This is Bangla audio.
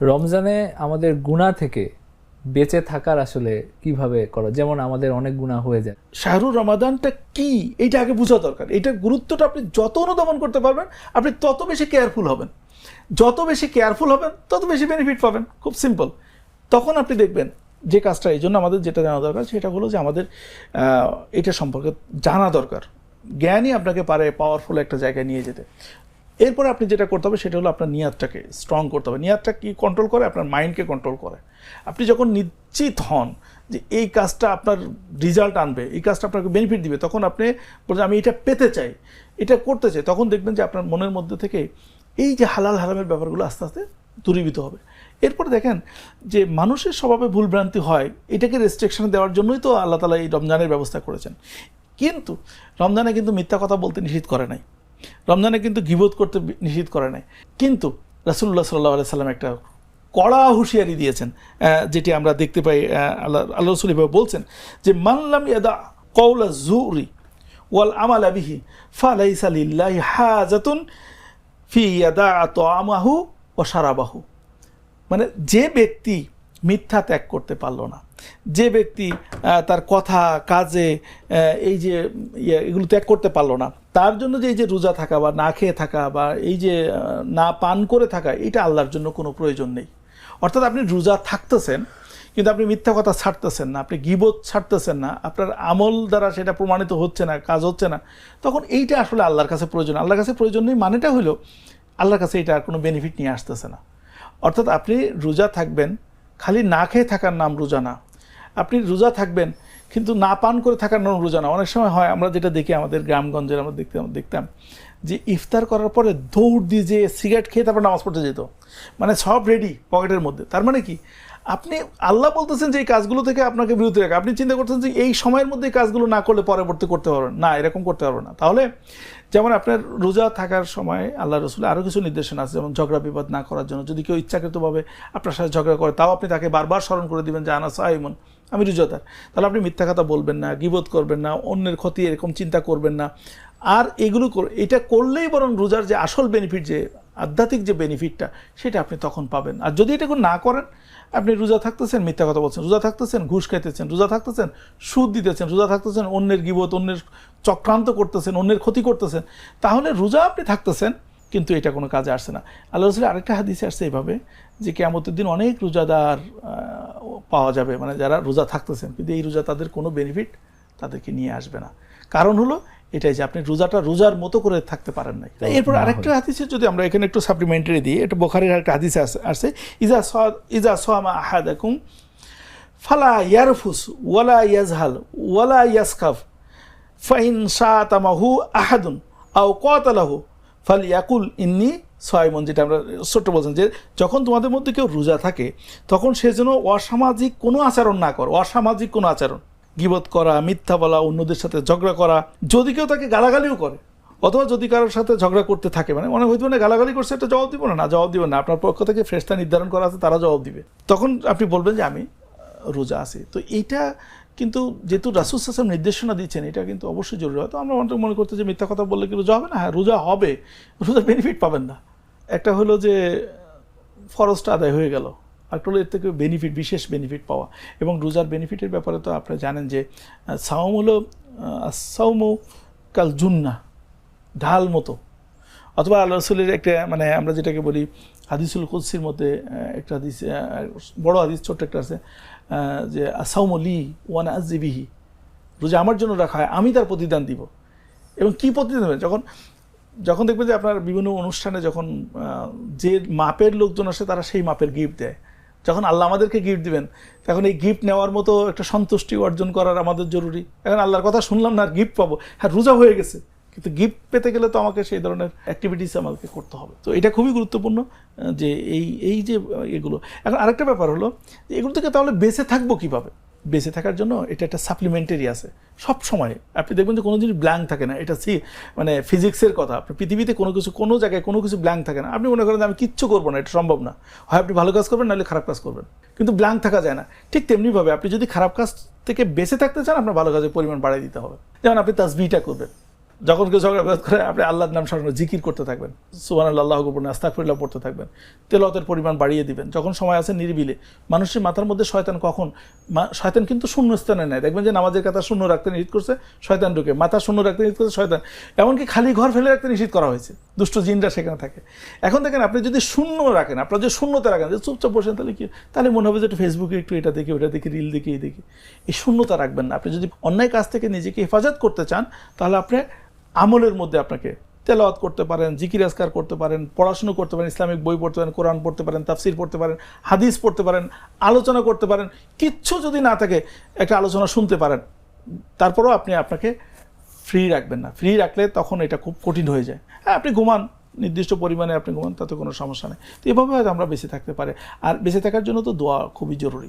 রমজানে আমাদের গুণা থেকে বেঁচে থাকার আসলে কীভাবে করা যেমন আমাদের অনেক গুণা হয়ে যায়। শাহরুর রমাদানটা কি? এইটা আগে বোঝা দরকার। এটার গুরুত্বটা আপনি যত অনুধাবন করতে পারবেন, আপনি তত বেশি কেয়ারফুল হবেন। যত বেশি কেয়ারফুল হবেন, তত বেশি বেনিফিট পাবেন। খুব সিম্পল তখন আপনি দেখবেন যে কাজটা, এই জন্য আমাদের যেটা জানা দরকার, সেটা হলো যে আমাদের এটা সম্পর্কে জানা দরকার। জ্ঞানই আপনাকে পারে পাওয়ারফুল একটা জায়গায় নিয়ে যেতে। এরপরে আপনি যেটা করতে হবে সেটা হলো আপনার নিয়াতটাকে স্ট্রং করতে হবে। নিয়াতটা কি কন্ট্রোল করে? আপনার মাইন্ডকে কন্ট্রোল করে। আপনি যখন নিশ্চিত হন যে এই কাজটা আপনার রেজাল্ট আনবে, এই কাজটা আপনাকে বেনিফিট দিবে, তখন আপনি বলছেন আমি এটা পেতে চাই, এটা করতে চাই। তখন দেখবেন যে আপনার মনের মধ্যে থেকে এই যে হালাল হারামের ব্যাপারগুলো আস্তে আস্তে দূরীভূত হবে। এরপর দেখেন যে মানুষের স্বভাবে ভুলভ্রান্তি হয়, এটাকে রেস্ট্রিকশন দেওয়ার জন্যই তো আল্লাহ তালা এই রমজানের ব্যবস্থা করেছেন। কিন্তু রমজানে কিন্তু মিথ্যা কথা বলতে নিষেধ করে নাই। রমজানে কিন্তু গিবোধ করতে নিষিদ্ধ করে নাই। কিন্তু রাসুল্লাহ সাল্লাহ আলাই সাল্লাম একটা কড়া হুঁশিয়ারি দিয়েছেন যেটি আমরা দেখতে পাই আল্লাহ আল্লাহ রসুল এভাবে বলছেন যে মানলাম ইয়াদা কৌলা জুরি ওয়াল আমাল আবিহি ফালাইসা লিল্লাহি হাজাতুন ফি ইয়াদা আমাহু ও সারাবাহু মানে যে ব্যক্তি মিথ্যা ত্যাগ করতে পারল না। যে ব্যক্তি তার কথা কাজে এই যে ইয়ে, এগুলো ত্যাগ করতে পারল না তার জন্য যে এই যে রোজা থাকা বা না খেয়ে থাকা বা এই যে না পান করে থাকা এটা আল্লাহর জন্য কোনো প্রয়োজন নেই। অর্থাৎ আপনি রোজা থাকতেছেন কিন্তু আপনি মিথ্যা কথা ছাড়তেছেন না আপনি গিবোধ ছাড়তেছেন না আপনার আমল দ্বারা সেটা প্রমাণিত হচ্ছে না কাজ হচ্ছে না তখন এইটা আসলে আল্লাহর কাছে প্রয়োজন। আল্লাহর কাছে প্রয়োজন নেই মানেটা হলো আল্লাহর কাছে এটা আর কোনো বেনিফিট নিয়ে আসতেছে না। অর্থাৎ আপনি রোজা থাকবেন খালি না খেয়ে থাকার নাম রোজা না। আপনি রোজা থাকবেন, কিন্তু না পান করে থাকার নাম রোজা না। অনেক সময় হয়, আমরা যেটা দেখি আমাদের গ্রামগঞ্জের, আমরা দেখতে দেখতাম যে ইফতার করার পরে দৌড় দিয়ে যে সিগারেট খেয়ে তারপর নামাজ পড়তে যেত। মানে সব রেডি পকেটের মধ্যে। তার মানে কি? আপনি, আল্লাহ বলতেছেন যে এই কাজগুলো থেকে আপনাকে বিরত রাখে। আপনি চিন্তা করতেছেন যে এই সময়ের মধ্যে এই কাজগুলো না করলে পরবর্তী করতে পারবেন না। এরকম করতে পারবেন না। তাহলে যেমন আপনার রোজা থাকার সময় আল্লাহ রসুল আরও কিছু নির্দেশনা আছে। যেমন ঝগড়া বিবাদ না করার জন্য যদি কেউ ইচ্ছাকৃতভাবে আপনার সাথে ঝগড়া করে, তাও আপনি তাকে বারবার স্মরণ করে দিবেন যে, আনা সাইমন, আমি রোজাদার। তাহলে আপনি মিথ্যা কথা বলবেন না গিবোধ করবেন না, অন্যের ক্ষতি এরকম চিন্তা করবেন না। আর এগুলো এটা করলেই বরং রোজার যে আসল বেনিফিট যে আধ্যাত্মিক যে বেনিফিটটা সেটা আপনি তখন পাবেন। আর যদি এটা না করেন, আপনি রোজা থাকতেছেন, মিথ্যা কথা বলছেন, রোজা থাকতেছেন, ঘুষ খাইতেছেন, রোজা থাকতেছেন, সুদ দিতেছেন, রোজা থাকতেছেন, অন্যের গিবত, অন্যের চক্রান্ত করতেছেন, অন্যের ক্ষতি করতেছেন, তাহলে রোজা আপনি থাকতেছেন, কিন্তু এটা কোনো কাজে আসছে না। আল্লাহ রসুলের আরেকটা হাদিসে আসছে এইভাবে যে কেয়ামতের দিন অনেক রোজাদার পাওয়া যাবে মানে যারা রোজা থাকতেছেন, কিন্তু এই রোজা তাদের কোনো বেনিফিট তাদেরকে নিয়ে আসবে না। কারণ হলো এটাই যে আপনি রোজাটা রোজার মতো করে থাকতে পারেন নাই। এরপর আরেকটা হাদিসে যদি আমরা এখানে একটু সাপ্লিমেন্টারি দিই এটা বোখারির একটা হাদিসে আছে- আসছে ইজা স ইজা সোয়ামা আহাদাকুম ফালা ইয়ারফুস ওয়ালা ইয়াজহাল ওয়ালা ইয়াসখাফ ফাইন শাতামাহু আহাদুন আও কতালাহু ফাল ইয়াকুল ইন্নি সয়মন যেটা আমরা ছোট্ট বলছেন যে যখন তোমাদের মধ্যে কেউ রোজা থাকে তখন সে যেন অসামাজিক কোনো আচরণ না করে অসামাজিক কোনো আচরণ। গিবত করা, মিথ্যা বলা, অন্যদের সাথে ঝগড়া করা, যদি কেউ তাকে গালাগালিও করে, অথবা যদি কারোর সাথে ঝগড়া করতে থাকে মানে মনে হইতে পারে গালাগালি করছে একটা জবাব দিব না জবাব দিব না। আপনার পক্ষ থেকে ফেরস্তা নির্ধারণ করা আছে, তারা জবাব দিবে। তখন আপনি বলবেন যে আমি রোজা আছি। তো এইটা কিন্তু যেহেতু রাসুল সাসম নির্দেশনা দিচ্ছেন, এটা কিন্তু অবশ্যই জরুরি হয়। তো আমরা মনে করতে যে মিথ্যা কথা বললে কি রোজা হবে না? হ্যাঁ রোজা হবে। রোজা বেনিফিট পাবেন না। একটা হলো যে, ফরজটা আদায় হয়ে গেল। একটা এর থেকে বেনিফিট বিশেষ বেনিফিট পাওয়া। এবং রোজার বেনিফিটের ব্যাপারে তো আপনারা জানেন যে সাওম হলো সাউমু কাল জুন্না, ঢাল মতো। অথবা আল্লাহ রসুলের একটা মানে আমরা যেটাকে বলি হাদিসুল কুদ্সির মধ্যে একটা হাদিস বড় হাদিস, ছোট্ট একটা আছে যে আসাউমলি ওয়ান আজিবিহি রোজা আমার জন্য রাখা হয়, আমি তার প্রতিদান দিব। এবং কি প্রতিদান দেবেন যখন যখন দেখবেন যে আপনার বিভিন্ন অনুষ্ঠানে যখন যে মাপের লোকজন আসে, তারা সেই মাপের গিফট দেয়। যখন আল্লাহ আমাদেরকে গিফট দিবেন, তখন এই গিফট নেওয়ার মতো একটা সন্তুষ্টি অর্জন করার আমাদের জরুরি। এখন আল্লাহর কথা শুনলাম না, আর গিফট পাবো। হ্যাঁ রোজা হয়ে গেছে, কিন্তু গিফট পেতে গেলে তো আমাকে সেই ধরনের অ্যাক্টিভিটিস আমাকে করতে হবে। তো এটা খুবই গুরুত্বপূর্ণ যে এই এই যে এগুলো। এখন আরেকটা ব্যাপার হলো এগুলো থেকে তাহলে বেঁচে থাকব কীভাবে? বেঁচে থাকার জন্য এটা একটা সাপ্লিমেন্টারি আছে। সব সময় আপনি দেখবেন যে কোনো জিনিস ব্ল্যাঙ্ক থাকে না। এটা সি মানে ফিজিক্সের কথা। আপনি পৃথিবীতে কোনো কিছু, কোনো জায়গায় কোনো কিছু ব্ল্যাঙ্ক থাকে না। আপনি মনে করেন আমি কিচ্ছু করব না, এটা সম্ভব না। হয় আপনি ভালো কাজ করবেন, নাহলে খারাপ কাজ করবেন। কিন্তু ব্ল্যাঙ্ক থাকা যায় না। ঠিক তেমনিভাবে আপনি যদি খারাপ কাজ থেকে বেঁচে থাকতে চান, আপনার ভালো কাজের পরিমাণ বাড়িয়ে দিতে হবে। যেমন আপনি তাসবিটা করবেন। যখন কেউ ঝগড়া বিবাদ করে, আপনি আল্লাহর নাম স্মরণ জিকির করতে থাকবেন। সুবান আল্লাহ গোপনে আস্তাকফিল্লাহ পড়তে থাকবেন। তেলতের পরিমাণ বাড়িয়ে দিবেন। যখন সময় আছে, নিরিবিলে। মানুষের মাথার মধ্যে শয়তান কখন? শয়তান কিন্তু শূন্য স্থানে নেয়। দেখবেন যে নামাজের কথা শূন্য রাখতে নিষিদ্ধ করছে, শয়তান ঢুকে। মাথা শূন্য রাখতে নিষিদ্ধ করছে, শয়তান। এমনকি খালি ঘর ফেলে রাখতে নিষিদ্ধ করা হয়েছে। দুষ্ট জিনরা সেখানে থাকে। এখন দেখেন, আপনি যদি শূন্য রাখেন, আপনার যদি শূন্যতে রাখেন যে চুপচাপ বসেন, তাহলে কি? তাহলে মনে হবে যে একটু ফেসবুকে একটু এটা দেখি, ওটা দেখি রিল দেখি, এই দেখি। এই শূন্যতা রাখবেন না। আপনি যদি অন্যায় কাজ থেকে নিজেকে হেফাজত করতে চান, তাহলে আপনি আমলের মধ্যে আপনাকে তেলাওয়াত করতে পারেন, জিকির আজকার করতে পারেন, পড়াশুনো করতে পারেন, ইসলামিক বই পড়তে পারেন, কোরআন পড়তে পারেন, তাফসির পড়তে পারেন, হাদিস পড়তে পারেন, আলোচনা করতে পারেন, কিচ্ছু যদি না থাকে, একটা আলোচনা শুনতে পারেন, তারপরেও আপনি আপনাকে ফ্রি রাখবেন না। ফ্রি রাখলে তখন এটা খুব কঠিন হয়ে যায়। হ্যাঁ আপনি ঘুমান, নির্দিষ্ট পরিমাণে আপনি ঘুমান, তাতে কোনো সমস্যা নেই। তো এভাবে হয়তো আমরা বেঁচে থাকতে পারে। আর বেঁচে থাকার জন্য তো দোয়া খুবই জরুরি।